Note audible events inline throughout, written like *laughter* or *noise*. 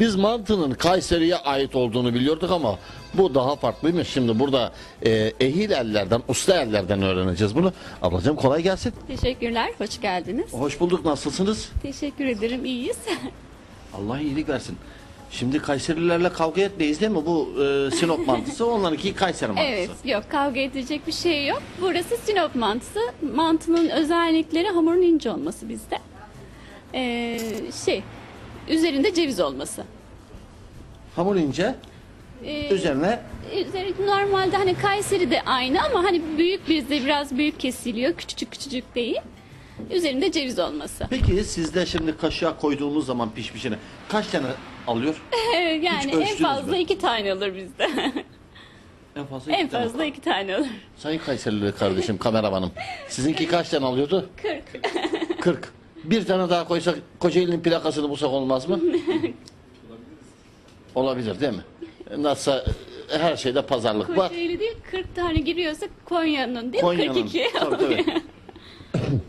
Biz mantının Kayseri'ye ait olduğunu biliyorduk ama bu daha farklıymış. Şimdi burada e, ehil ellerden, usta ellerden öğreneceğiz bunu. Ablacığım kolay gelsin. Teşekkürler, hoş geldiniz. Hoş bulduk. Nasılsınız? Teşekkür ederim, iyiyiz. *laughs* Allah iyilik versin. Şimdi Kayserilerle kavga etmeyiz değil mi? Bu e, Sinop mantısı, onlarınki Kayseri mantısı. evet, yok kavga edecek bir şey yok. Burası Sinop mantısı. Mantının özellikleri hamurun ince olması bizde. Ee, şey, üzerinde ceviz olması. Hamur ince, Ee, üzerine üzeri normalde hani Kayseri de aynı ama hani büyük bizde biraz büyük kesiliyor. Küçücük küçücük değil. Üzerinde ceviz olması. Peki sizde şimdi kaşığa koyduğumuz zaman pişmişini kaç tane alıyor? *laughs* yani en fazla mü? iki tane olur bizde. *laughs* En fazla en iki tane. fazla iki tane olur. Sayın Kayserili kardeşim, kameramanım. Sizinki kaç tane alıyordu? 40. 40. Bir tane daha koysak Kocaeli'nin plakasını bulsak olmaz mı? *laughs* Olabilir değil mi? Nasılsa her şeyde pazarlık var. Kocaeli değil 40 tane giriyorsa Konya'nın değil Konya'nın. 42. Tabii, tabii. *coughs*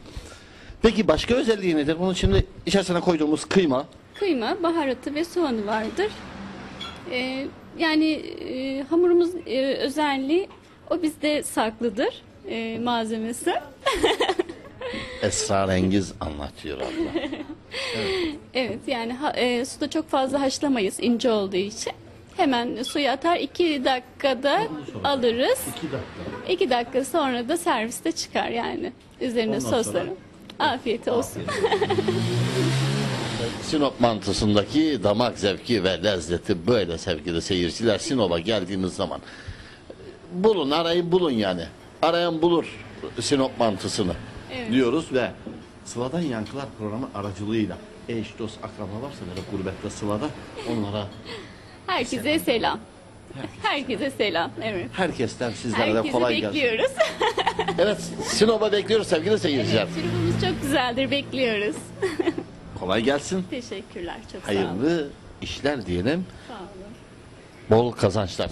Peki başka özelliği nedir? Bunun şimdi içerisine koyduğumuz kıyma. Kıyma, baharatı ve soğanı vardır. Ee, yani e, hamurumuz e, özelliği o bizde saklıdır e, malzemesi. Esrarengiz anlatıyor abla. *laughs* Evet yani ha, e, suda çok fazla haşlamayız ince olduğu için. Hemen suya atar 2 dakikada alırız. 2 dakika. 2 dakika sonra da serviste çıkar yani. Üzerine Ondan sonra- sosları. Afiyet olsun. *laughs* Sinop mantısındaki damak zevki ve lezzeti böyle sevgili seyirciler. Sinop'a geldiğiniz zaman bulun arayın bulun yani. Arayan bulur Sinop mantısını Evet. diyoruz ve Sıladan Yankılar programı aracılığıyla eş, dost, akraba varsa böyle gurbette Sıla'da onlara Herkese selam. Herkese selam. Evet. herkesten sizlere de Herkese kolay gelsin. bekliyoruz. *laughs* Evet Sinop'a bekliyoruz sevgili seyirciler. Şurubumuz çok güzeldir. Bekliyoruz. *laughs* Kolay gelsin. Teşekkürler. Çok sağ olun. Hayırlı işler diyelim. Sağ olun. Bol kazançlar.